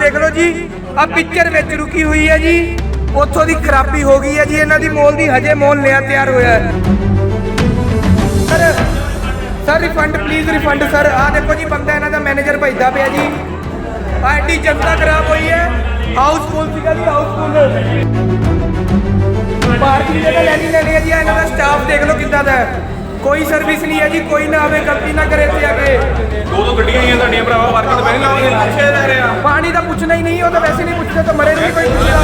ਦੇਖ ਲਓ ਜੀ ਆ ਪਿਕਚਰ ਵਿੱਚ ਰੁਕੀ ਹੋਈ ਹੈ ਜੀ। ਉੱਥੋਂ ਦੀ ਖਰਾਬੀ ਹੋ ਗਈ ਹੈ ਜੀ, ਇਹਨਾਂ ਦੀ ਮੋਲ ਦੀ ਹਜੇ ਮੋਲ ਨਿਆ ਤਿਆਰ ਹੋਇਆ ਹੈ। Sir sir refund please refund sir. ਆ ਦੇਖੋ ਜੀ, ਬੰਦਾ ਇਹਨਾਂ ਦਾ ਮੈਨੇਜਰ ਭੇਜਦਾ ਪਿਆ ਜੀ। ਆਹ ਐਡੀ ਜਨਤਾ ਖਰਾਬ ਹੋਈ ਹੈ। ਹਾਊਸਫੁੱਲ ਸੀਗਾ ਜੀ ਹਾਊਸਫੁੱਲ ਪਾਰਕਿੰਗ ਜਗ੍ਹਾ ਲੈਣੀ ਲੈਣੀ ਹੈ ਜੀ ਇਹਨਾਂ ਦਾ ਸਟਾਫ ਦੇਖ ਲਓ ਕਿੱਦਾਂ ਦਾ ਹੈ। ਕੋਈ ਸਰਵਿਸ ਨਹੀਂ ਹੈ ਜੀ ਕੋਈ ਨਾ ਆਵੇ ਗਲਤੀ ਨਾ ਕਰੇ ਇੱਥੇ ਆ ਕੇ। ਦੋ ਦੋ ਗੱਡੀਆਂ ਆਈਆਂ ਤੁਹਾਡੀਆਂ ਭਰਾਵਾ ਮੈਂ ਨਹੀਂ ਲਾਵਾਂਗੇ ਪਿੱਛੇ ਲੈ ਰਿਹਾ। ਪਾਣੀ ਦਾ ਪੁੱਛਣਾ ਹੀ ਨਹੀਂ ਉਹ ਤਾਂ ਵੈਸੇ ਨਹੀਂ ਪੁੱਛਦੇ ਤਾਂ ਮਰੇ ਨਹੀਂ ਕੋਈ ਪੁੱਛਦਾ।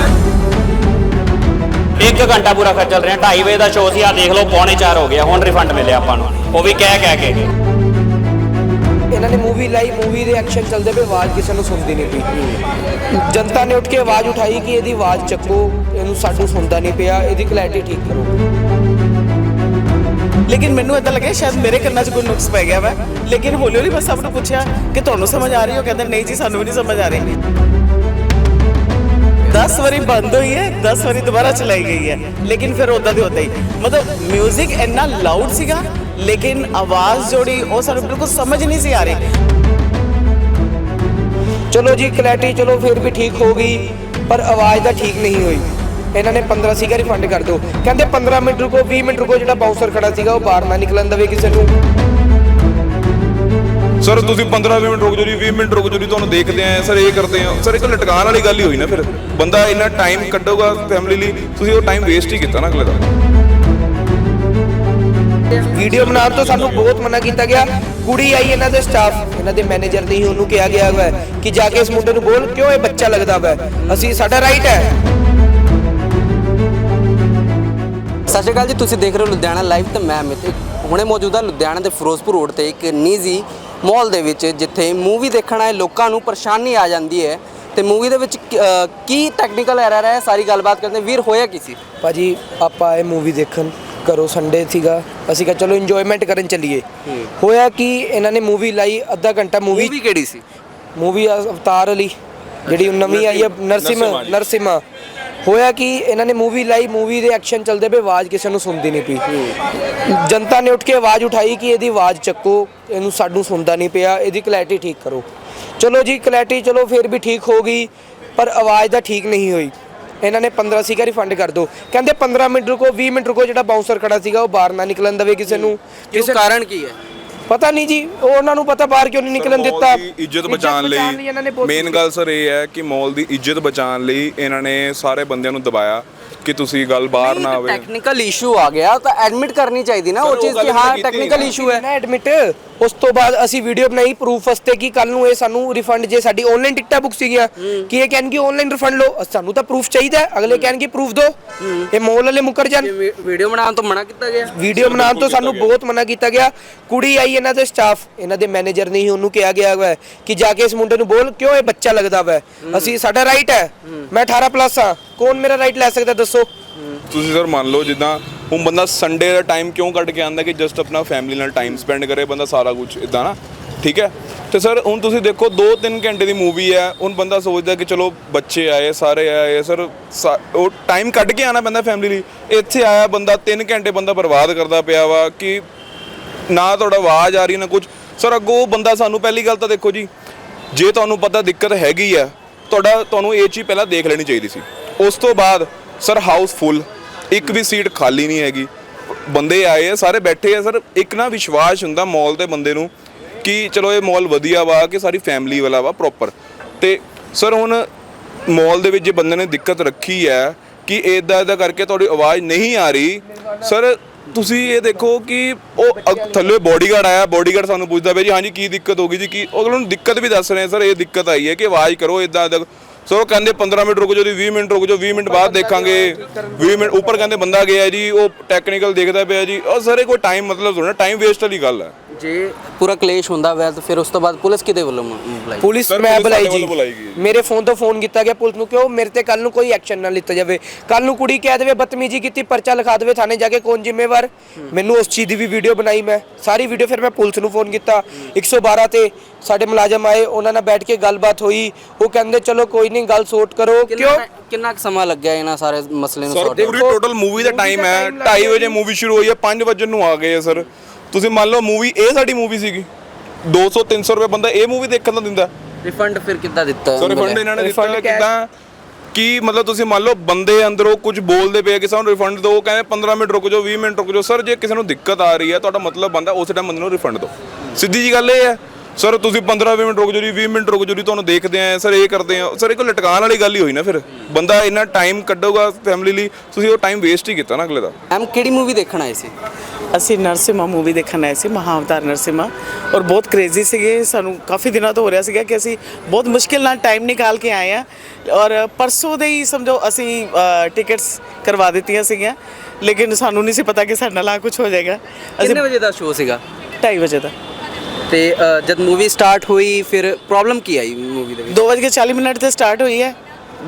ਇੱਕ ਘੰਟਾ ਪੂਰਾ ਖਰਚਲ ਰਿਹਾ 2:30 ਵਜੇ ਦਾ ਸ਼ੋਅ ਸੀ ਆ ਦੇਖ ਲਓ ਪੌਣੇ 4 ਹੋ ਗਿਆ ਹੁਣ ਰਿਫੰਡ ਮਿਲਿਆ ਆਪਾਂ ਨੂੰ। ਉਹ ਵੀ ਕਹਿ ਕਹਿ ਕੇ। ਇਹਨਾਂ ਨੇ ਮੂਵੀ ਲਾਈ ਮੂਵੀ ਦੇ ਐਕਸ਼ਨ ਚੱਲਦੇ ਪਏ ਆਵਾਜ਼ ਕਿਸੇ ਨੂੰ ਸੁਣਦੀ ਨਹੀਂ ਪਈ। ਜਨਤਾ ਨੇ ਉੱਠ ਕੇ ਆਵਾਜ਼ ਉਠਾਈ ਕਿ ਇਹਦੀ ਆਵਾਜ਼ ਚੱਕੋ ਇਹਨੂੰ ਸਾਨੂੰ ਸੁਣਦਾ ਨਹੀਂ ਪਿਆ ਇਹਦੀ ਕਲੈਰਿਟੀ ਠੀਕ ਕਰੋ। ਲੇਕਿਨ ਮੈਨੂੰ ਇਦਾਂ ਲੱਗਿਆ ਸ਼ਾਇਦ ਮੇਰੇ ਕੰਨਾਂ 'ਚ ਕੋਈ ਨੁਕਸ ਪੈ ਗਿਆ ਵਾ। ਲੇਕਿਨ ਹੌਲੀ ਹੌਲੀ ਮੈਂ ਸਭ ਨੂੰ ਪੁੱਛਿਆ ਕਿ ਤੁਹਾਨੂੰ ਸਮਝ ਆ ਰਹੀ ਹੋ? ਕਹਿੰਦੇ, ਨਹੀਂ ਜੀ, ਸਾਨੂੰ ਵੀ ਨਹੀਂ ਸਮਝ ਆ ਰਹੀ। 10 ਵਾਰੀ ਬੰਦ ਹੋਈ ਹੈ 10 ਵਾਰੀ ਦੁਬਾਰਾ ਚਲਾਈ ਗਈ ਹੈ। ਲੇਕਿਨ ਫਿਰ ਉਦਾਂ ਦੀ ਉਦਾਂ ਹੀ। ਮਤਲਬ 뮤직 ਇੰਨਾ ਲਾਊਡ ਸੀਗਾ, ਲੇਕਿਨ ਆਵਾਜ਼ ਜੋੜੀ, ਉਹ ਸਾਨੂੰ ਬਿਲਕੁਲ ਸਮਝ ਨਹੀਂ ਸੀ ਆ ਰਹੀ। ਚਲੋ ਜੀ ਕਲੈਰਿਟੀ ਚਲੋ, ਫਿਰ ਵੀ ਠੀਕ ਹੋ ਗਈ, ਪਰ ਆਵਾਜ਼ ਤਾਂ ਠੀਕ ਨਹੀਂ ਹੋਈ। ਇਹਨਾਂ ਨੇ 15 ਸੀਗਾ ਰਿਫੰਡ ਕਰ ਦਿਓ। ਕਹਿੰਦੇ 15 ਮਿੰਟ ਰੁਕੋ 20 ਮਿੰਟ ਰੁਕੋ ਜਿਹੜਾ ਬਾਉਂਸਰ ਖੜਾ ਸੀਗਾ ਉਹ ਬਾਹਰ ਨਾ ਨਿਕਲਣ ਦੇਵੇ ਕਿਸੇ ਨੂੰ। ਸਰ ਤੁਸੀਂ 15 20 ਮਿੰਟ ਰੁਕ ਜਾਓ ਜੀ 20 ਮਿੰਟ ਰੁਕ ਜਾਓ ਜੀ ਤੁਹਾਨੂੰ ਦੇਖਦੇ ਆਂ ਸਰ ਇਹ ਕਰਦੇ ਆ। ਸਰ ਇਹ ਤਾਂ ਲਟਕਾਉਣ ਵਾਲੀ ਗੱਲ ਹੀ ਹੋਈ ਨਾ ਫਿਰ। ਬੰਦਾ ਇੰਨਾ ਟਾਈਮ ਕੱਢੂਗਾ ਫੈਮਿਲੀ ਲਈ ਤੁਸੀਂ ਉਹ ਟਾਈਮ ਵੇਸਟ ਹੀ ਕੀਤਾ ਨਾ ਅਗਲੇ ਦਾ। ਵੀਡੀਓ ਬਣਾਉਣ ਤੋਂ ਸਾਨੂੰ ਬਹੁਤ ਮਨਾ ਕੀਤਾ ਗਿਆ। ਕੁੜੀ ਆਈ ਇਹਨਾਂ ਦੇ ਸਟਾਫ ਇਹਨਾਂ ਦੇ ਮੈਨੇਜਰ ਨੇ ਹੀ ਉਹਨੂੰ ਕਿਹਾ ਗਿਆ ਹੋਇਆ ਹੈ ਕਿ ਜਾ ਕੇ ਇਸ ਮੁੰਡੇ ਨੂੰ ਬੋਲ ਕਿਉਂ ਇਹ ਬੱਚਾ ਲੱਗਦਾ ਵਾ? ਅਸੀਂ ਸਾਡਾ ਰਾਈਟ ਹੈ। ਸਤਿ ਸ਼੍ਰੀ ਅਕਾਲ ਜੀ ਤੁਸੀਂ ਦੇਖ ਰਹੇ ਹੋ ਲੁਧਿਆਣਾ ਲਾਈਵ ਤੇ ਮੈਂ ਅਮਿਤ। ਹੁਣੇ ਮੌਜੂਦਾ ਲੁਧਿਆਣਾ ਦੇ ਫਿਰੋਜ਼ਪੁਰ ਰੋਡ ਤੇ ਇੱਕ ਨਿੱਜੀ ਮਾਲ ਦੇ ਵਿੱਚ ਜਿੱਥੇ ਮੂਵੀ ਦੇਖਣ ਆਏ ਲੋਕਾਂ ਨੂੰ ਪਰੇਸ਼ਾਨੀ ਆ ਜਾਂਦੀ ਹੈ। ਤੇ ਮੂਵੀ ਦੇ ਵਿੱਚ ਕੀ- ਟੈਕਨੀਕਲ ਐਰਰ ਹੈ ਸਾਰੀ ਗੱਲਬਾਤ ਕਰਦੇ ਹਾਂ। ਵੀਰ ਹੋਇਆ ਕੀ ਸੀ? ਭਾਜੀ ਆਪਾਂ ਇਹ ਮੂਵੀ ਦੇਖਣ ਘਰੋਂ ਸੰਡੇ ਸੀਗਾ। ਅਸੀਂ ਕਿਹਾ ਚਲੋ ਇੰਜੋਇਮੈਂਟ ਕਰਨ ਚੱਲੀਏ। ਹੋਇਆ ਕਿ ਇਹਨਾਂ ਨੇ ਮੂਵੀ ਲਾਈ ਅੱਧਾ ਘੰਟਾ ਮੂਵੀ ਮੂਵੀ ਕਿਹੜੀ ਸੀ? ਮੂਵੀ ਅਵਤਾਰ ਅਲੀ ਜਿਹੜੀ ਹੁਣ ਨਵੀਂ ਆਈ ਹੈ ਨਰਸਿਮਾ ਨਰਸਿਮਾ ਹੋਇਆ ਕਿ ਇਹਨਾਂ ਨੇ ਮੂਵੀ ਲਾਈ ਮੂਵੀ ਦੇ ਐਕਸ਼ਨ ਚੱਲਦੇ ਪਏ, ਆਵਾਜ਼ ਕਿਸੇ ਨੂੰ ਸੁਣਦੀ ਨਹੀਂ ਪਈ। ਜਨਤਾ ਨੇ ਉੱਠ ਕੇ ਆਵਾਜ਼ ਉਠਾਈ ਕਿ ਇਹਦੀ ਆਵਾਜ਼ ਚੱਕੋ, ਇਹਨੂੰ ਸਾਨੂੰ ਸੁਣਦਾ ਨਹੀਂ ਪਿਆ, ਇਹਦੀ ਕਲੈਰਿਟੀ ਠੀਕ ਕਰੋ। ਚਲੋ ਜੀ ਕਲੈਰਿਟੀ ਚਲੋ, ਫਿਰ ਵੀ ਠੀਕ ਹੋ ਗਈ, ਪਰ ਆਵਾਜ਼ ਦਾ ਠੀਕ ਨਹੀਂ ਹੋਈ। ਇਹਨਾਂ ਨੇ 15 ਸੀਗਾ ਰਿਫੰਡ ਕਰ ਦਿਓ ਕਹਿੰਦੇ 15 ਮਿੰਟ ਰੁਕੋ 20 ਮਿੰਟ ਰੁਕੋ, ਜਿਹੜਾ ਬਾਉਂਸਰ ਖੜਾ ਸੀਗਾ, ਉਹ ਬਾਹਰ ਨਾ ਨਿਕਲਣ ਦੇਵੇ ਕਿਸੇ ਨੂੰ। ਕਿਸ ਕਾਰਨ ਕੀ ਹੈ? ਪਤਾ ਨਹੀਂ ਜੀ ਉਹ ਉਹਨਾਂ ਨੂੰ ਪਤਾ ਬਾਹਰ ਕਿਉਂ ਨਹੀਂ ਨਿਕਲਣ ਦਿੱਤਾ। ਇੱਜ਼ਤ ਬਚਾਉਣ ਲਈ ਮੇਨ ਗੱਲ ਸਰ ਇਹ ਹੈ ਕਿ ਮਾਲ ਦੀ ਇੱਜ਼ਤ ਬਚਾਉਣ ਲਈ ਇਹਨਾਂ ਨੇ ਸਾਰੇ ਬੰਦਿਆਂ ਨੂੰ ਦਬਾਇਆ। ਕਿ ਤੁਸੀਂ ਗੱਲ ਬਾਹਰ ਨਾ ਆਵੇ। ਟੈਕਨੀਕਲ ਇਸ਼ੂ ਆ ਗਿਆ ਤਾਂ ਐਡਮਿਟ ਕਰਨੀ ਚਾਹੀਦੀ ਨਾ ਉਹ ਚੀਜ਼ ਕਿ ਹਾਂ ਟੈਕਨੀਕਲ। ਇਸ਼ੂ ਹੈ। ਨਾ ਐਡਮਿਟ ਉਸ ਤੋਂ ਬਾਅਦ ਅਸੀਂ ਵੀਡੀਓ ਬਣਾਈ ਪ੍ਰੂਫ ਵਾਸਤੇ ਕਿ ਕੱਲ ਨੂੰ ਇਹ ਸਾਨੂੰ ਰਿਫੰਡ ਜੇ ਸਾਡੀ ਆਨਲਾਈਨ ਟਿਕਟਾਂ ਬੁੱਕ ਸੀਗੀਆਂ ਕਿ ਇਹ ਕਹਿਣਗੇ ਆਨਲਾਈਨ ਰਿਫੰਡ ਲਓ। ਸਾਨੂੰ ਤਾਂ ਪ੍ਰੂਫ ਚਾਹੀਦਾ ਹੈ, ਅਗਲੇ ਕਹਿਣਗੇ ਪ੍ਰੂਫ ਦਿਓ। ਇਹ ਮੋਲ ਵਾਲੇ ਮੁੱਕਰ ਜਾਣ। ਵੀਡੀਓ ਬਣਾਉਣ ਤੋਂ ਮਨਾ ਕੀਤਾ ਗਿਆ। ਵੀਡੀਓ ਬਣਾਉਣ ਤੋਂ ਸਾਨੂੰ ਬਹੁਤ ਮਨਾ ਕੀਤਾ ਗਿਆ। ਕੁੜੀ ਆਈ ਇਹਨਾਂ ਦੇ ਸਟਾਫ ਇਹਨਾਂ ਦੇ ਮੈਨੇਜਰ ਨੇ ਹੀ ਉਹਨੂੰ ਕਿਹਾ ਗਿਆ ਹੋਇਆ ਹੈ ਕਿ ਜਾ ਕੇ ਇਸ ਮੁੰਡੇ ਨੂੰ ਬੋਲ ਕਿਉਂ ਇਹ ਬੱਚਾ ਲੱਗਦਾ ਵਾ? ਅਸੀਂ ਸਾਡਾ ਰਾਈਟ ਹੈ। ਮੈਂ 18 ਪਲੱਸ ਹਾਂ। ਕੌਣ ਮੇਰਾ ਰਾਈਟ ਲੈ ਸਕਦਾ, ਦੱਸੋ? ਤੁਸੀਂ ਸਰ ਮੰਨ ਲਓ ਜਿੱਦਾਂ ਹੁਣ ਬੰਦਾ ਸੰਡੇ ਦਾ ਟਾਈਮ ਕਿਉਂ ਕੱਢ ਕੇ ਆਂਦਾ ਕਿ ਜਸਟ ਆਪਣਾ ਫੈਮਿਲੀ ਨਾਲ ਟਾਈਮ ਸਪੈਂਡ ਕਰੇ, ਬੰਦਾ ਸਾਰਾ ਕੁਝ ਇਦਾਂ ਨਾ? ਠੀਕ ਹੈ? ਤੇ ਸਰ ਹੁਣ ਤੁਸੀਂ ਦੇਖੋ 2-3 ਘੰਟੇ ਦੀ ਮੂਵੀ ਹੈ, ਹੁਣ ਬੰਦਾ ਸੋਚਦਾ ਕਿ ਚਲੋ ਬੱਚੇ ਆਏ, ਸਾਰੇ ਆਏ ਸਰ ਸਾ- ਉਹ ਟਾਈਮ ਕੱਢ ਕੇ ਆਣਾ ਪੈਂਦਾ ਫੈਮਿਲੀ ਲਈ। ਇੱਥੇ ਆਇਆ ਬੰਦਾ 3 ਘੰਟੇ ਬੰਦਾ ਬਰਬਾਦ ਕਰਦਾ ਪਿਆ ਵਾ ਕਿ ਨਾ ਤੁਹਾਡਾ ਆਵਾਜ਼ ਆ ਰਹੀ, ਨਾ ਕੁਝ ਸਰ ਅੱਗੋਂ ਉਹ ਬੰਦਾ ਸਾਨੂੰ ਪਹਿਲੀ ਗੱਲ ਤਾਂ ਦੇਖੋ ਜੀ, ਜੇ ਤੁਹਾਨੂੰ ਪਤਾ ਦਿੱਕਤ ਹੈਗੀ ਆ ਤੁਹਾਡਾ, ਤੁਹਾਨੂੰ ਇਹ ਚੀਜ਼ ਪਹਿਲਾਂ ਦੇਖ ਲੈਣੀ ਚਾਹੀਦੀ ਸੀ। ਉਸ ਤੋਂ ਬਾਅਦ, ਸਰ ਹਾਊਸ ਫੁੱਲ ਇੱਕ ਵੀ ਸੀਟ ਖਾਲੀ ਨਹੀਂ ਹੈਗੀ। ਬੰਦੇ ਆਏ ਆ, ਸਾਰੇ ਬੈਠੇ ਆ, ਸਰ। ਇੱਕ ਨਾ ਵਿਸ਼ਵਾਸ ਹੁੰਦਾ ਮਾਲ ਦੇ ਬੰਦੇ ਨੂੰ ਕਿ ਚਲੋ ਇਹ ਮਾਲ ਵਧੀਆ ਵਾ, ਕਿ ਸਾਰੀ ਫੈਮਿਲੀ ਵਾਲਾ ਵਾ ਪ੍ਰੋਪਰ ਤੇ ਸਰ, ਹੁਣ ਮਾਲ ਦੇ ਵਿੱਚ ਜੇ ਬੰਦੇ ਨੇ ਦਿੱਕਤ ਰੱਖੀ ਹੈ ਕਿ ਇਦਾਂ ਇਦਾਂ ਕਰਕੇ ਤੁਹਾਡੀ ਆਵਾਜ਼ ਨਹੀਂ ਆ ਰਹੀ, ਸਰ, ਤੁਸੀਂ ਇਹ ਦੇਖੋ ਕਿ ਉਹ ਅਗ- ਥੱਲੇ ਬੋਡੀਗਾਰਡ ਆਇਆ ਬੋਡੀਗਾਰਡ ਸਾਨੂੰ ਪੁੱਛਦਾ ਪਿਆ ਜੀ, ਹਾਂਜੀ, ਕੀ ਦਿੱਕਤ ਹੋ ਗਈ ਜੀ, ਕੀ ਉਹਨਾਂ ਨੂੰ ਦਿੱਕਤ ਵੀ ਦੱਸ ਰਹੇ ਸਰ, ਇਹ ਦਿੱਕਤ ਆਈ ਹੈ ਕਿ ਆਵਾਜ਼ ਕਰੋ ਇਦਾਂ ਇਦਾਂ ਸੋ ਉਹ ਕਹਿੰਦੇ 15 ਮਿੰਟ ਰੁਕੋ ਜੀ 20 ਮਿੰਟ ਰੁਕ ਜਾਓ 20 ਮਿੰਟ ਬਾਅਦ ਦੇਖਾਂਗੇ। 20 ਮਿੰਟ ਉੱਪਰ ਕਹਿੰਦੇ ਬੰਦਾ ਗਿਆ ਜੀ ਉਹ ਟੈਕਨੀਕਲ ਦੇਖਦਾ ਪਿਆ ਜੀ। ਉਹ ਸਰ ਕੋਈ ਟਾਈਮ ਮਤਲਬ ਥੋੜਾ ਟਾਈਮ ਵੇਸਟ ਵਾਲੀ ਗੱਲ ਹੈ। ਜੇ ਪੂਰਾ ਕਲੇਸ਼ ਹੁੰਦਾ ਹੋਇਆ ਤਾਂ ਫਿਰ ਉਸ ਤੋਂ ਬਾਅਦ ਪੁਲਿਸ ਕਿਹਦੇ ਵੱਲੋਂ ਬੁਲਾਈ ਪੁਲਿਸ ਮੈਂ ਬੁਲਾਈ ਜੀ। ਮੇਰੇ ਫੋਨ ਤੋਂ ਫੋਨ ਕੀਤਾ ਗਿਆ ਪੁਲਿਸ ਨੂੰ ਕਿਉਂ ਮੇਰੇ ਤੇ ਕੱਲ ਨੂੰ ਕੋਈ ਐਕਸ਼ਨ ਨਾ ਲਿੱਤਾ ਜਾਵੇ। ਕੱਲ ਨੂੰ ਕੁੜੀ ਕਹਿ ਦੇਵੇ ਬਦਤਮੀਜ਼ੀ ਕੀਤੀ ਪਰਚਾ ਲਿਖਾ ਦੇਵੇ ਥਾਣੇ ਜਾ ਕੇ ਕੌਣ ਜ਼ਿੰਮੇਵਾਰ? ਮੈਨੂੰ ਉਸ ਚੀਜ਼ ਦੀ ਵੀ ਵੀਡੀਓ ਬਣਾਈ ਮੈਂ। ਸਾਰੀ ਵੀਡੀਓ ਫਿਰ ਮੈਂ ਪੁਲਿਸ ਨੂੰ ਫੋਨ ਕੀਤਾ। 112 ਤੇ ਸਾਡੇ ਮੁਲਾਜ਼ਮ ਆਏ ਉਹਨਾਂ ਨਾਲ ਬੈਠ ਕੇ ਗੱਲਬਾਤ ਹੋਈ। ਉਹ ਕਹਿੰਦੇ ਚਲੋ ਕੋਈ ਨਹੀਂ ਗੱਲ ਸੋਟ ਕਰੋ ਕਿਉਂ? ਕਿੰਨਾ ਕੁ ਸਮਾਂ ਲੱਗਿਆ ਇਹਨਾਂ ਸਾਰੇ ਮਸਲੇ ਨੂੰ ਸਰ ਸੌਟ ਪੂਰੀ ਟੋਟਲ ਮੂਵੀ ਦਾ ਟਾਈਮ ਹੈ 2:30 ਵਜੇ ਮੂਵੀ ਸ਼ੁਰੂ ਹੋਈ ਹੈ 5 ਵਜੇ ਨੂੰ ਆ ਗਏ ਆ ਸਰ ਤੁਸੀਂ ਮੰਨ ਲਓ ਮੂਵੀ ਇਹ ਸਾਡੀ ਮੂਵੀ ਸੀਗੀ। 200 300 ਰੁਪਏ ਬੰਦਾ ਇਹ ਮੂਵੀ ਦੇਖਣ ਦਾ ਦਿੰਦਾ। ਰਿਫੰਡ ਫਿਰ ਕਿੱਦਾਂ ਦਿੱਤਾ ਸੋ ਰਿਫੰਡ ਇਹਨਾਂ ਨੇ ਦਿੱਤਾ ਕਿਦਾਂ? ਕਿ ਮਤਲਬ ਤੁਸੀਂ ਮੰਨ ਲਓ ਬੰਦੇ ਅੰਦਰੋਂ ਕੁਝ ਬੋਲਦੇ ਪਏ ਕਿ ਸਾਨੂੰ ਰਿਫੰਡ ਦਿਓ ਉਹ ਕਹਿੰਦੇ 15 ਮਿੰਟ ਰੁਕ ਜਾਓ 20 ਮਿੰਟ ਰੁਕ ਜਾਓ। ਸਰ ਜੇ ਕਿਸੇ ਨੂੰ ਦਿੱਕਤ ਆ ਰਹੀ ਹੈ ਤੁਹਾਡਾ ਮਤਲਬ ਬੰਦਾ ਉਸ ਟਾਈਮ ਬੰਦੇ ਨੂੰ ਰਿਫੰਡ ਦਿਓ। ਸਿੱਧੀ ਜੀ ਗੱਲ ਇਹ ਹੈ। ਸਰ ਤੁਸੀਂ 15 20 ਮਿੰਟ ਰੁਕ ਜਾਓ ਜੀ 20 ਮਿੰਟ ਰੁਕ ਜਾਓ ਜੀ ਤੁਹਾਨੂੰ ਦੇਖਦੇ ਆ। ਸਰ ਇਹ ਕਰਦੇ ਆ। ਸਰ ਇਹ ਕੋਈ ਲਟਕਾਉਣ ਵਾਲੀ ਗੱਲ ਹੀ ਹੋਈ ਨਾ ਫਿਰ। ਬੰਦਾ ਇੰਨਾ ਟਾਈਮ ਕੱਢੂਗਾ ਫੈਮਿਲੀ ਲਈ ਤੁਸੀਂ ਉਹ ਟਾਈਮ ਵੇਸਟ ਹੀ ਕੀਤਾ ਨਾ ਅਗਲੇ ਦਾ। ਮੈਮ ਕਿਹੜੀ ਮੂਵੀ ਦੇਖਣ ਆਏ ਸੀ? ਅਸੀਂ ਨਰਸਿਮਾ ਮੂਵੀ ਦੇਖਣ ਆਏ ਸੀ ਮਹਾਵਤਾਰ ਨਰਸਿਮਾ। ਔਰ ਬਹੁਤ ਕ੍ਰੇਜ਼ੀ ਸੀਗੇ ਸਾਨੂੰ ਕਾਫੀ ਦਿਨਾਂ ਤੋਂ ਹੋ ਰਿਹਾ ਸੀਗਾ ਕਿ ਅਸੀਂ ਬਹੁਤ ਮੁਸ਼ਕਿਲ ਨਾਲ ਟਾਈਮ ਨਿਕਾਲ ਕੇ ਆਏ ਆ। ਔਰ ਪਰਸੋਂ ਦੇ ਹੀ ਸਮਝੋ ਅਸੀਂ ਟਿਕਟਸ ਕਰਵਾ ਦਿੱਤੀਆਂ ਸੀਗੀਆਂ। ਲੇਕਿਨ ਸਾਨੂੰ ਨਹੀਂ ਸੀ ਪਤਾ ਕਿ ਸਾਡੇ ਨਾਲ ਆ ਕੁਝ ਹੋ ਜਾਏਗਾ। ਅਸੀਂ ਕਿੰਨੇ ਵਜੇ ਦਾ ਸ਼ੋਅ ਸੀਗਾ? 2:30 ਵਜੇ ਦਾ। ਤੇ ਅ, ਜਦ ਮੂਵੀ ਸਟਾਰਟ ਹੋਈ ਫਿਰ ਪ੍ਰੋਬਲਮ ਕੀ ਆਈ ਮੂਵੀ ਦੇ ਵਿੱਚ? 2:40 ਮਿੰਟ ਤੇ ਸਟਾਰਟ ਹੋਈ ਹੈ।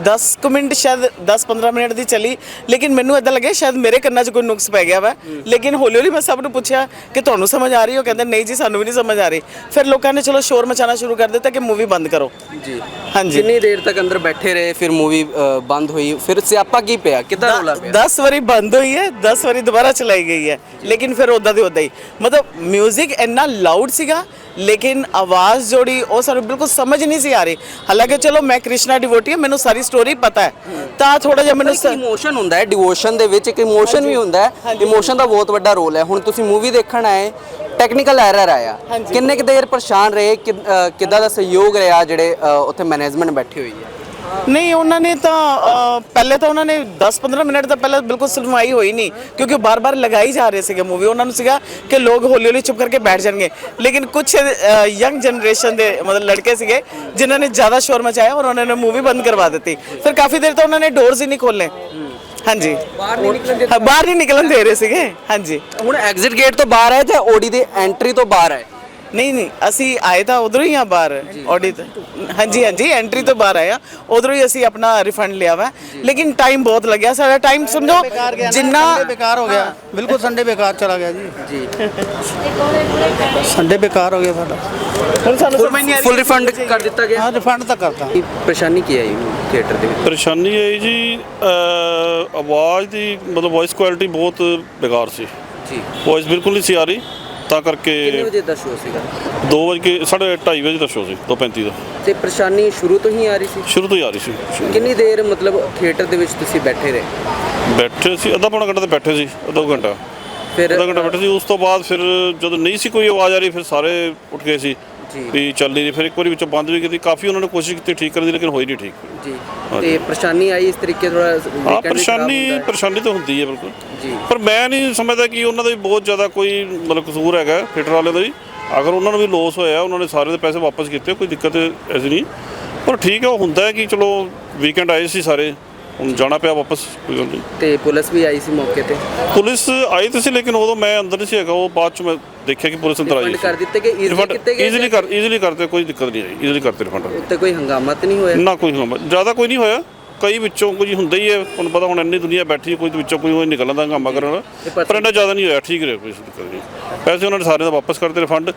10 ਕੁ ਮਿੰਟ ਸ਼ਾਇਦ 10-15 ਮਿੰਟ ਦੀ ਚੱਲੀ ਲੇਕਿਨ ਮੈਨੂੰ ਇਦਾਂ ਲੱਗਿਆ ਸ਼ਾਇਦ ਮੇਰੇ ਕੰਨਾਂ 'ਚ ਕੋਈ ਨੁਕਸ ਪੈ ਗਿਆ ਵਾ। ਲੇਕਿਨ ਹੌਲੀ ਹੌਲੀ ਮੈਂ ਸਭ ਨੂੰ ਪੁੱਛਿਆ ਕਿ ਤੁਹਾਨੂੰ ਸਮਝ ਆ ਰਹੀ ਹੈ? ਉਹ ਕਹਿੰਦੇ ਨਹੀਂ ਜੀ ਸਾਨੂੰ ਵੀ ਨਹੀਂ ਸਮਝ ਆ ਰਹੀ। ਫਿਰ ਲੋਕਾਂ ਨੇ ਚਲੋ ਸ਼ੋਰ ਮਚਾਉਣਾ ਸ਼ੁਰੂ ਕਰ ਦਿੱਤਾ ਕਿ ਮੂਵੀ ਬੰਦ ਕਰੋ। ਜੀ। ਹਾਂਜੀ। ਕਿੰਨੀ ਦੇਰ ਤੱਕ ਅੰਦਰ ਬੈਠੇ ਰਹੇ ਫਿਰ ਮੂਵੀ ਬੰਦ ਹੋਈ। ਫਿਰ ਸਿਆਪਾ ਕੀ ਪਿਆ? ਕਿੱਦਾਂ ਰੋਲਾ ਪਿਆ? 10 ਵਾਰੀ ਬੰਦ ਹੋਈ ਹੈ 10 ਵਾਰੀ ਦੁਬਾਰਾ ਚਲਾਈ ਗਈ ਹੈ। ਲੇਕਿਨ ਫਿਰ ਉਦਾਂ ਦੀ ਉਦਾਂ ਹੀ। ਮਤਲਬ 뮤직 ਇੰਨਾ ਲਾਊਡ ਸੀਗਾ ਲੇਕਿਨ ਆਵਾਜ਼ ਜੋੜੀ ਉਹ ਸਾਨੂੰ ਬਿਲਕੁਲ ਸਮਝ ਨਹੀਂ ਸੀ ਆ ਰਹੀ। ਹਾਲਾਂਕਿ ਚਲੋ ਮੈਂ ਕ੍ਰਿਸ਼ਨਾ ਡਿਵੋਟੀ ਹਾਂ ਮੈਨੂੰ ਸਾਰੀ ਸਟੋਰੀ ਪਤਾ ਹੈ। ਤਾਂ ਥੋੜਾ ਜਿਹਾ ਮੈਨੂੰ ਇਮੋਸ਼ਨ ਹੁੰਦਾ ਹੈ ਡਿਵੋਸ਼ਨ ਦੇ ਵਿੱਚ ਇੱਕ ਇਮੋਸ਼ਨ ਵੀ ਹੁੰਦਾ ਹੈ। ਇਮੋਸ਼ਨ ਦਾ ਬਹੁਤ ਵੱਡਾ ਰੋਲ ਹੈ। ਹੁਣ ਤੁਸੀਂ ਮੂਵੀ ਦੇਖਣ ਆਏ ਟੈਕਨੀਕਲ ਐਰਰ ਆਇਆ। ਕਿੰਨੇ ਕੁ ਦੇਰ ਪਰੇਸ਼ਾਨ ਰਹੇ ਕਿੱਦਾਂ ਦਾ ਸਹਿਯੋਗ ਰਿਹਾ ਜਿਹੜੇ ਉੱਥੇ ਮੈਨੇਜਮੈਂਟ ਬੈਠੀ ਹੋਈ ਹੈ? ਨਹੀਂ ਉਹਨਾਂ ਨੇ ਤਾਂ ਪਹਿਲੇ ਤਾਂ ਉਹਨਾਂ ਨੇ 10-15 ਮਿੰਟ ਤਾਂ ਪਹਿਲਾਂ ਬਿਲਕੁਲ ਸੁਣਵਾਈ ਹੋਈ ਨਹੀਂ ਕਿਉਂਕਿ ਬਾਰ-ਬਾਰ ਲਗਾਈ ਜਾ ਰਹੇ ਸੀਗੇ ਮੂਵੀ ਉਹਨਾਂ ਨੂੰ ਸੀਗਾ ਕਿ ਲੋਕ ਹੌਲੀ-ਹੌਲੀ ਚੁੱਪ ਕਰਕੇ ਬੈਠ ਜਾਣਗੇ। ਲੇਕਿਨ ਕੁਝ ਯੰਗ ਜਨਰੇਸ਼ਨ ਦੇ ਮਤਲਬ ਲੜਕੇ ਸੀਗੇ ਜਿਨ੍ਹਾਂ ਨੇ ਜ਼ਿਆਦਾ ਸ਼ੋਰ ਮਚਾਇਆ ਔਰ ਉਹਨਾਂ ਨੇ ਮੂਵੀ ਬੰਦ ਕਰਵਾ ਦਿੱਤੀ। ਫਿਰ ਕਾਫੀ ਦੇਰ ਤਾਂ ਉਹਨਾਂ ਨੇ ਡੋਰਸ ਹੀ ਨਹੀਂ ਖੋਲੇ ਹਾਂਜੀ। ਬਾਹਰ ਨਹੀਂ ਨਿਕਲਣ ਹਾਂ, ਬਾਹਰ ਨਹੀਂ ਨਿਕਲਣ ਦੇ ਰਹੇ ਸੀਗੇ। ਹਾਂਜੀ। ਹੁਣ ਐਗਜ਼ਿਟ ਗੇਟ ਤੋਂ ਬਾਹਰ ਹੈ ਜਾਂ ਓਡੀ ਦੀ ਐਂਟਰੀ ਤੋਂ ਬਾਹਰ ਹੈ? ਨਹੀਂ ਨਹੀਂ ਅਸੀਂ ਆਏ ਤਾਂ ਉਧਰੋਂ ਹੀ ਆ ਬਾਹਰ ਆਡੀ ਹਾਂਜੀ ਹਾਂਜੀ ਐਂਟਰੀ ਤੋਂ ਬਾਹਰ ਆਇਆ ਉਧਰੋਂ ਹੀ ਅਸੀਂ ਆਪਣਾ ਰਿਫੰਡ ਲਿਆ ਵਾ। ਲੇਕਿਨ ਟਾਈਮ ਬਹੁਤ ਲੱਗਿਆ। ਸਾਡਾ ਟਾਈਮ ਸਮਝੋ ਜਿੰਨਾ ਬੇਕਾਰ ਹੋ ਗਿਆ। ਬਿਲਕੁਲ ਸੰਡੇ ਬੇਕਾਰ ਚਲਾ ਗਿਆ ਜੀ। ਜੀ। ਸੰਡੇ ਬੇਕਾਰ ਹੋ ਗਿਆ ਸਾਡਾ। ਹੁਣ ਸਾਨੂੰ ਸਮਝ ਨਹੀਂ ਆ ਰਹੀ ਫੁੱਲ ਰਿਫੰਡ ਕਰ ਦਿੱਤਾ ਗਿਆ। ਹਾਂ ਰਿਫੰਡ ਤਾਂ ਕਰਤਾ। ਪਰੇਸ਼ਾਨੀ ਕੀ ਆਈ ਥੀਏਟਰ ਦੇ ਵਿੱਚ? ਪਰੇਸ਼ਾਨੀ ਆਈ ਜੀ ਆਵਾਜ਼ ਦੀ ਮਤਲਬ ਵੌਇਸ ਕੁਆਲਿਟੀ ਬਹੁਤ ਬੇਕਾਰ ਸੀ। ਜੀ। ਵੌਇਸ ਬਿਲਕੁਲ ਨਹੀਂ ਸੀ ਆ ਰਹੀ। ਤਾਂ ਕਿੰਨੇ ਕਰਕੇ ਵਜੇ ਦਾ ਸ਼ੋਅ ਸੀਗਾ? 2 ਵਜੇ ਸਾਢੇ ਢਾਈ ਵਜੇ ਦਾ ਸ਼ੋਅ ਸੀ 2:35 ਦਾ। ਤੇ ਪਰੇਸ਼ਾਨੀ ਸ਼ੁਰੂ ਤੋਂ ਹੀ ਆ ਰਹੀ ਸੀ? ਸ਼ੁਰੂ ਤੋਂ ਹੀ ਆ ਰਹੀ ਸੀ ਕਿੰਨੀ ਦੇਰ ਮਤਲਬ ਥੀਏਟਰ ਦੇ ਵਿੱਚ ਤੁਸੀਂ ਬੈਠੇ ਰਹੇ? ਬੈਠੇ ਸੀ ਅੱਧਾ ਪੌਣਾ ਘੰਟਾ ਤੇ ਬੈਠੇ ਸੀ ਅੱਧਾ ਕੁ ਘੰਟਾ। ਫਿਰ ਅੱਧਾ ਘੰਟਾ ਬੈਠੇ ਸੀ ਉਸ ਤੋਂ ਬਾਅਦ ਫਿਰ ਜਦੋਂ ਨਹੀਂ ਸੀ ਕੋਈ ਆਵਾਜ਼ ਆ ਰਹੀ ਫਿਰ ਸਾਰੇ ਉੱਠ ਗਏ ਸੀ। ਵੀ ਚੱਲ ਨਹੀਂ ਰਹੀ ਫਿਰ ਇੱਕ ਵਾਰੀ ਵਿੱਚੋਂ ਬੰਦ ਵੀ ਕੀਤੀ। ਕਾਫੀ ਉਹਨਾਂ ਨੇ ਕੋਸ਼ਿਸ਼ ਕੀਤੀ ਠੀਕ ਕਰਨ ਦੀ ਲੇਕਿਨ ਹੋਈ ਨਹੀਂ ਠੀਕ। ਜੀ। ਤੇ ਪਰੇਸ਼ਾਨੀ ਆਈ ਇਸ ਤਰੀਕੇ ਥੋੜਾ ਹਾਂ ਪਰੇਸ਼ਾਨੀ ਪਰੇਸ਼ਾਨੀ ਤਾਂ ਹੁੰਦੀ ਹੈ ਬਿਲਕੁਲ। ਜੀ। ਪਰ ਮੈਂ ਨਹੀਂ ਸਮਝਦਾ ਕਿ ਉਹਨਾਂ ਦਾ ਵੀ ਬਹੁਤ ਜ਼ਿਆਦਾ ਕੋਈ ਮਤਲਬ ਕਸੂਰ ਹੈਗਾ ਥੀਏਟਰ ਵਾਲਿਆਂ ਦਾ ਵੀ ਅਗਰ ਉਹਨਾਂ ਨੂੰ ਵੀ ਲੋਸ ਹੋਇਆ ਉਹਨਾਂ ਨੇ ਸਾਰੇ ਦੇ ਪੈਸੇ ਵਾਪਸ ਕੀਤੇ ਕੋਈ ਦਿੱਕਤ ਐਸੀ ਨਹੀਂ। ਪਰ ਠੀਕ ਹੈ ਉਹ ਹੁੰਦਾ ਹੈ ਕਿ ਚਲੋ ਵੀਕਐਂਡ ਆਏ ਸੀ ਸਾਰੇ। ਹੁਣ ਜਾਣਾ ਪਿਆ ਵਾਪਸ ਕੋਈ ਗੱਲ ਨਹੀਂ। ਤੇ ਪੁਲਿਸ ਵੀ ਆਈ ਸੀ ਮੌਕੇ ਤੇ? ਪੁਲਿਸ ਆਈ ਤਾਂ ਸੀ ਲੇਕਿਨ ਉਦੋਂ ਮੈਂ ਅੰਦਰ ਨਹੀਂ ਸੀ ਹੈਗਾ ਉਹ ਬਾਅਦ ਚ ਮੈਂ ਦੇਖਿਆ ਕਿ ਪੁਲਿਸ ਅੰਦਰ ਆਈ ਰਿਫੰਡ ਕਰ ਦਿੱਤੇ ਕਿ easily ਕੀਤੇ ਗਏ ਈਜ਼ੀਲੀ ਕਰ ਈਜ਼ੀਲੀ ਕਰਤੇ ਕੋਈ ਦਿੱਕਤ ਨਹੀਂ ਆਈ ਈਜ਼ੀਲੀ ਕਰਤੇ ਰਿਫੰਡ ਉੱਤੇ ਕੋਈ ਹੰਗਾਮਾ ਤਾਂ ਨਹੀਂ ਹੋਇਆ? ਨਾ ਕੋਈ ਹੰਗਾਮਾ ਜ਼ਿਆਦਾ ਕੋਈ ਨਹੀਂ ਹੋਇਆ। ਕਈ ਵਿੱਚੋਂ ਕੁਝ ਹੁੰਦਾ ਹੀ ਹੈ ਤੁਹਾਨੂੰ ਪਤਾ ਹੁਣ ਇੰਨੀ ਦੁਨੀਆ ਬੈਠੀ ਹੈ ਕੋਈ ਵਿੱਚੋਂ ਕੋਈ ਨਿਕਲਣ ਦਾ ਹੰਗਾਮਾ ਕਰਨ ਵਾਲਾ। ਪਰ- ਪਰ ਇੰਨਾ ਜ਼ਿਆਦਾ ਨਹੀਂ ਹੋਇਆ ਠੀਕ ਰਿਹਾ ਕੋਈ ਦਿੱਕਤ ਨਹੀਂ। ਪੈਸੇ ਉਹਨਾਂ ਨੇ ਸਾਰੇ ਦਾ ਵਾਪਸ ਕਰਤੇ ਰਿਫੰਡ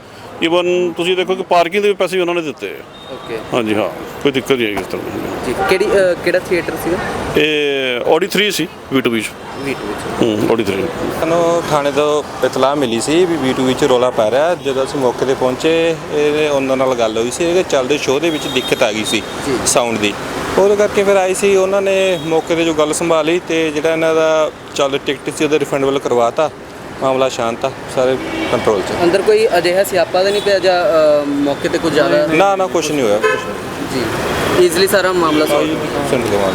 ਈਵਨ ਤੁਸੀਂ ਦੇਖੋ ਕਿ ਪਾਰਕਿੰਗ ਦੇ ਵੀ ਪੈਸੇ ਵੀ ਉਹਨਾਂ ਨੇ ਦਿੱਤੇ ਓਕੇ ਹਾਂਜੀ ਹਾਂ। ਕੋਈ ਦਿੱਕਤ ਨਹੀਂ ਆਈ ਇਸ ਤਰ੍ਹਾਂ ਦੀ। ਜੀ ਕਿਹੜੀ ਅ, ਕਿਹੜਾ ਥੀਏਟਰ ਸੀਗਾ? ਇਹ ਆਡੀ 3 ਸੀ V2 ਵਿੱਚ। ਵੀਟ ਵਿੱਚ। ਹੂੰ ਆਡੀ 3 ਸਾਨੂੰ ਥਾਣੇ ਤੋਂ ਇਤਲਾਹ ਮਿਲੀ ਸੀ ਵੀ ਵੀਟੂ ਵਿੱਚ ਰੋਲਾ ਪੈ ਰਿਹਾ। ਜਦੋਂ ਅਸੀਂ ਮੌਕੇ ਤੇ ਪਹੁੰਚੇ ਇਹਦੇ ਉਹਨਾਂ ਨਾਲ ਗੱਲ ਹੋਈ ਸੀ। ਇਹਦੇ ਚੱਲਦੇ ਸ਼ੋਅ ਦੇ ਵਿੱਚ ਦਿੱਕਤ ਆ ਗਈ ਸੀ ਸਾਊਂਡ ਦੀ। ਉਹਦੇ ਕਰਕੇ ਫਿਰ ਆਈ ਸੀ ਉਹਨਾਂ ਨੇ ਮੌਕੇ ਤੇ ਜੋ ਗੱਲ ਸੰਭਾਲੀ ਤੇ ਜਿਹੜਾ ਇਹਨਾਂ ਦਾ ਚੱਲ ਟਿਕਟ ਸੀ ਉਹਦਾ ਰਿਫੰਡ ਵੱਲ ਕਰਵਾਤਾ ਮਾਮਲਾ ਸ਼ਾਂਤ ਆ ਸਾਰੇ ਕੰਟਰੋਲ 'ਚ ਅੰਦਰ ਕੋਈ ਅਜਿਹਾ ਸਿਆਪਾ ਤਾਂ ਨਹੀਂ ਪਿਆ ਜਾਂ ਅ, ਮੌਕੇ ਤੇ ਕੁਝ ਜ਼ਿਆਦਾ ਨਾ ਨਾ ਕੁਝ ਨਹੀਂ ਹੋਇਆ। ਕੁਛ ਨਹੀਂ ਜੀ। ਈਜ਼ੀਲੀ ਸਾਰਾ ਮਾਮਲਾ solve ਸੁਣ ਲਵਾਂ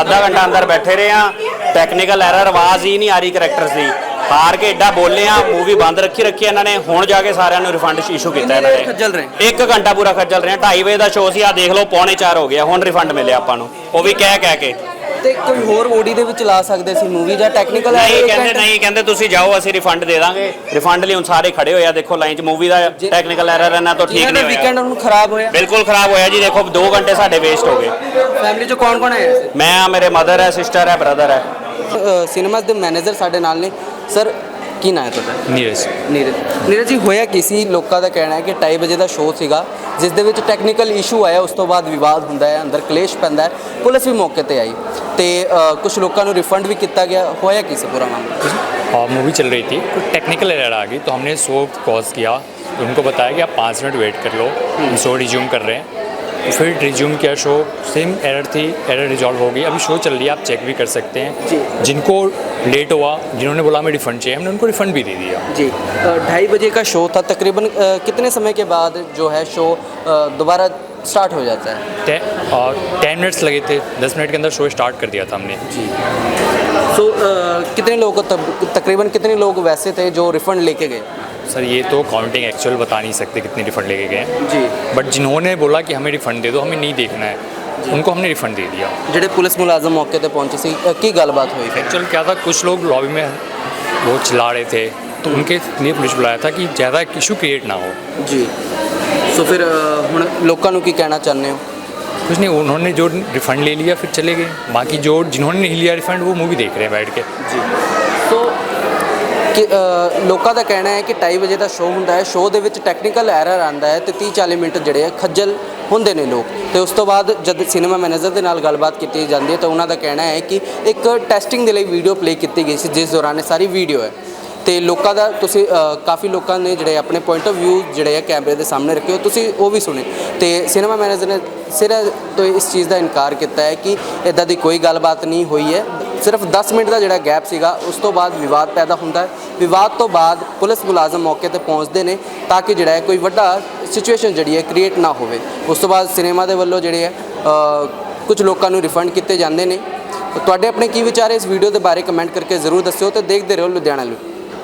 ਅੱਧਾ ਘੰਟਾ ਅੰਦਰ ਬੈਠੇ ਰਹੇ ਆ ਟੈਕਨੀਕਲ ਐਰਰ ਆਵਾਜ਼ ਹੀ ਨਹੀਂ ਆ ਰਹੀ ਕਰੈਕਟਰਸ ਦੀ। ਹਾਰ ਕੇ ਐਡਾ ਬੋਲੇ ਆ ਮੂਵੀ ਬੰਦ ਰੱਖੀ ਰੱਖੀ ਇਹਨਾਂ ਨੇ। ਹੁਣ ਜਾ ਕੇ ਸਾਰਿਆਂ ਨੂੰ ਰਿਫੰਡ ਇਸ਼ੂ ਕੀਤਾ ਇਹਨਾਂ ਦੇਰ ਖੱਜਲ ਰਹੇ? ਨੇ ਇੱਕ ਘੰਟਾ ਪੂਰਾ ਖੱਜਲ ਰਹੇ ਆ 2:30 ਵਜੇ ਦਾ ਸ਼ੋਅ ਸੀ ਆ ਦੇਖ ਲਓ ਪੌਣੇ 4 ਹੋ ਗਿਆ ਹੁਣ ਰਿਫੰਡ ਮਿਲਿਆ ਆਪਾਂ ਨੂੰ। ਉਹ ਵੀ ਕਹਿ ਕਹਿ ਕੇ। ਤੇ ਕੋਈ ਹੋਰ ਓਡੀ ਦੇ ਵਿੱਚ ਲਾ ਸਕਦੇ ਸੀ ਮੂਵੀ ਜਾਂ ਟੈਕਨੀਕਲ ਨਹੀਂ ਕਹਿੰਦੇ ਨਹੀਂ ਕਹਿੰਦੇ ਤੁਸੀਂ ਜਾਓ ਅਸੀਂ ਰਿਫੰਡ ਦੇ ਦਾਂਗੇ। ਰਿਫੰਡ ਲਈ ਹੁਣ ਸਾਰੇ ਖੜੇ ਹੋਏ ਆ ਦੇਖੋ ਲਾਈਨ 'ਚ ਮੂਵੀ ਦਾ ਟੈਕਨੀਕਲ ਐਰਰ ਇਹਨਾਂ ਤੋਂ ਠੀਕ ਨਹੀਂ ਵੀਕਐਂਡ ਹੋਇਆ। ਹੁਣ ਖਰਾਬ ਹੋਇਆ। ਬਿਲਕੁਲ ਖਰਾਬ ਹੋਇਆ ਜੀ ਦੇਖੋ 2 ਘੰਟੇ ਸਾਡੇ ਵੇਸਟ ਹੋ ਗਏ। ਫੈਮਿਲੀ ਚ ਕੌਣ ਕੌਣ ਆਇਆ ਸੀ? ਮੈਂ ਆ ਮੇਰੇ ਮਦਰ ਹੈ ਸਿਸਟਰ ਹੈ ਬ੍ਰਦਰ ਹੈ। ਸਿਨੇਮਾ ਦੇ ਮੈਨੇਜਰ ਸਾਡੇ ਨਾਲ ਨੇ। ਸਰ ਕੀ ਨਾਂ ਹੈ ਤੁਹਾਡਾ ਨੀਰਜ ਨੀਰਜ ਨੀਰਜ ਜੀ ਹੋਇਆ ਕੀ ਸੀ ਲੋਕਾਂ ਦਾ ਕਹਿਣਾ ਹੈ ਕਿ 2:30 ਵਜੇ ਦਾ ਸ਼ੋਅ ਸੀਗਾ ਜਿਸ ਦੇ ਵਿੱਚ ਟੈਕਨੀਕਲ ਇਸ਼ੂ ਆਇਆ ਉਸ ਤੋਂ ਬਾਅਦ ਵਿਵਾਦ ਹੁੰਦਾ ਹੈ ਅੰਦਰ ਕਲੇਸ਼ ਪੈਂਦਾ ਹੈ ਪੁਲਿਸ ਵੀ ਮੌਕੇ ਤੇ ਆਈ ਤੇ ਕੁਝ ਲੋਕਾਂ ਨੂੰ ਰਿਫੰਡ ਵੀ ਕੀਤਾ ਗਿਆ ਹੋਇਆ ਕੀ ਸੀ ਪੂਰਾ ਮਾਮਲਾ मूवी चल रही थी कुछ टेक्निकल एरर आ गई तो हमने शो पॉज किया उनको बताया कि आप पाँच मिनट वेट कर लो हम शो रिज्यूम कर रहे हैं तो फिर रिज्यूम किया शो। सेम एरर थी एरर रिजॉल्व हो गई। अभी शो चल रही है आप चेक भी कर सकते हैं। जिनको लेट हुआ जिन्होंने बोला हमें रिफ़ंड चाहिए हमने उनको रिफ़ंड भी दे दिया। जी। ढाई बजे का शो था तकरीबन कितने समय के बाद जो है शो दोबारा स्टार्ट हो जाता है? टे, और टेन मिनट्स लगे थे दस मिनट के अंदर शो स्टार्ट कर दिया था हमने। तो अ, कितने लोग तकरीबन कितने लोग वैसे थे जो रिफंड लेके गए? सर ये तो काउंटिंग एक्चुअल बता नहीं सकते कितने रिफंड लेके गए जी बट जिन्होंने बोला कि हमें रिफंड दे दो हमें नहीं देखना है उनको हमने रिफंड दे दिया ਜਿਹੜੇ ਪੁਲਿਸ ਮੁਲਾਜ਼ਮ ਮੌਕੇ ਤੇ ਪਹੁੰਚੇ ਸੀ ਅ, ਕੀ ਗੱਲਬਾਤ ਹੋਈ ਫਿਰ एक्चुअल क्या था कुछ लोग लॉबी में बहुत चिल्ला रहे थे तो उनके लिए पुलिस बुलाया था कि ज़्यादा इशू क्रिएट ना हो ਜੀ ਸੋ ਫਿਰ ਅ, ਹੁਣ ਲੋਕਾਂ ਨੂੰ ਕੀ ਕਹਿਣਾ ਚਾਹੁੰਦੇ ਹੋ कुछ नहीं उन्होंने जो रिफंड ले लिया फिर चले गए बाकी जो जिन्होंने नहीं लिया रिफंड वो मूवी देख रहे हैं बैठ के जी ਸੋ ਕਿ ਲੋਕਾਂ ਦਾ ਕਹਿਣਾ ਹੈ ਕਿ 2:30 ਵਜੇ ਦਾ ਸ਼ੋਅ ਹੁੰਦਾ ਹੈ। ਸ਼ੋਅ ਦੇ ਵਿੱਚ ਟੈਕਨੀਕਲ ਐਰਰ ਆਂਦਾ ਹੈ ਤੇ 30 40 ਮਿੰਟ ਜਿਹੜੇ ਆ ਖੱਜਲ ਹੁੰਦੇ ਨੇ ਲੋਕ। ਤੇ ਉਸ ਤੋਂ ਬਾਅਦ ਜਦ ਸਿਨੇਮਾ ਮੈਨੇਜਰ ਦੇ ਨਾਲ ਗੱਲਬਾਤ ਕੀਤੀ ਜਾਂਦੀ ਹੈ ਤਾਂ ਉਹਨਾਂ ਦਾ ਕਹਿਣਾ ਹੈ ਕਿ ਇੱਕ ਟੈਸਟਿੰਗ ਦੇ ਲਈ ਵੀਡੀਓ ਪਲੇ ਕੀਤੀ ਗਈ ਸੀ, ਜਿਸ ਦੌਰਾਨ ਇਹ ਸਾਰੀ ਵੀਡੀਓ ਹੈ। ਤੇ ਲੋਕਾਂ ਦਾ ਤੁਸੀਂ ਕਾਫੀ ਲੋਕਾਂ ਨੇ ਜਿਹੜੇ ਆਪਣੇ ਪੁਆਇੰਟ ਆਫ View ਜਿਹੜੇ ਆ ਕੈਮਰੇ ਦੇ ਸਾਹਮਣੇ ਰੱਖੇ ਹੋ ਤੁਸੀਂ ਉਹ ਵੀ ਸੁਣੇ। ਤੇ ਸਿਨੇਮਾ ਮੈਨੇਜਰ ਨੇ ਸਿਰ ਤੋਂ ਇਸ ਚੀਜ਼ ਦਾ ਇਨਕਾਰ ਕੀਤਾ ਹੈ ਕਿ ਇਦਾਂ ਦੀ ਕੋਈ ਗੱਲਬਾਤ ਨਹੀਂ ਹੋਈ ਹੈ। ਸਿਰਫ 10 ਮਿੰਟ ਦਾ ਜਿਹੜਾ ਗੈਪ ਸੀਗਾ, ਉਸ ਤੋਂ ਬਾਅਦ ਵਿਵਾਦ ਪੈਦਾ ਹੁੰਦਾ ਹੈ। ਵਿਵਾਦ ਤੋਂ ਬਾਅਦ ਪੁਲਿਸ ਮੁਲਾਜ਼ਮ ਮੌਕੇ ਤੇ ਪਹੁੰਚਦੇ ਨੇ ਤਾਂ ਕਿ ਜਿਹੜਾ ਹੈ ਕੋਈ ਵੱਡਾ ਸਿਚੁਏਸ਼ਨ ਜਿਹੜੀ ਹੈ ਕ੍ਰੀਏਟ ਨਾ ਹੋਵੇ। ਉਸ ਤੋਂ ਬਾਅਦ ਸਿਨੇਮਾ ਦੇ ਵੱਲੋਂ ਜਿਹੜੇ ਹੈ ਕੁਝ ਲੋਕਾਂ ਨੂੰ ਰਿਫੰਡ ਕੀਤੇ ਜਾਂਦੇ ਨੇ। ਤੁਹਾਡੇ ਆਪਣੇ ਕੀ ਵਿਚਾਰ ਇਸ ਵੀਡੀਓ ਦੇ ਬਾਰੇ? ਕਮੈਂਟ ਕਰਕੇ ਜ਼ਰੂਰ ਦੱਸਿਓ ਤੇ ਦੇਖਦੇ ਰਹੋ ਲੁਧਿਆਣਾ ਲਈ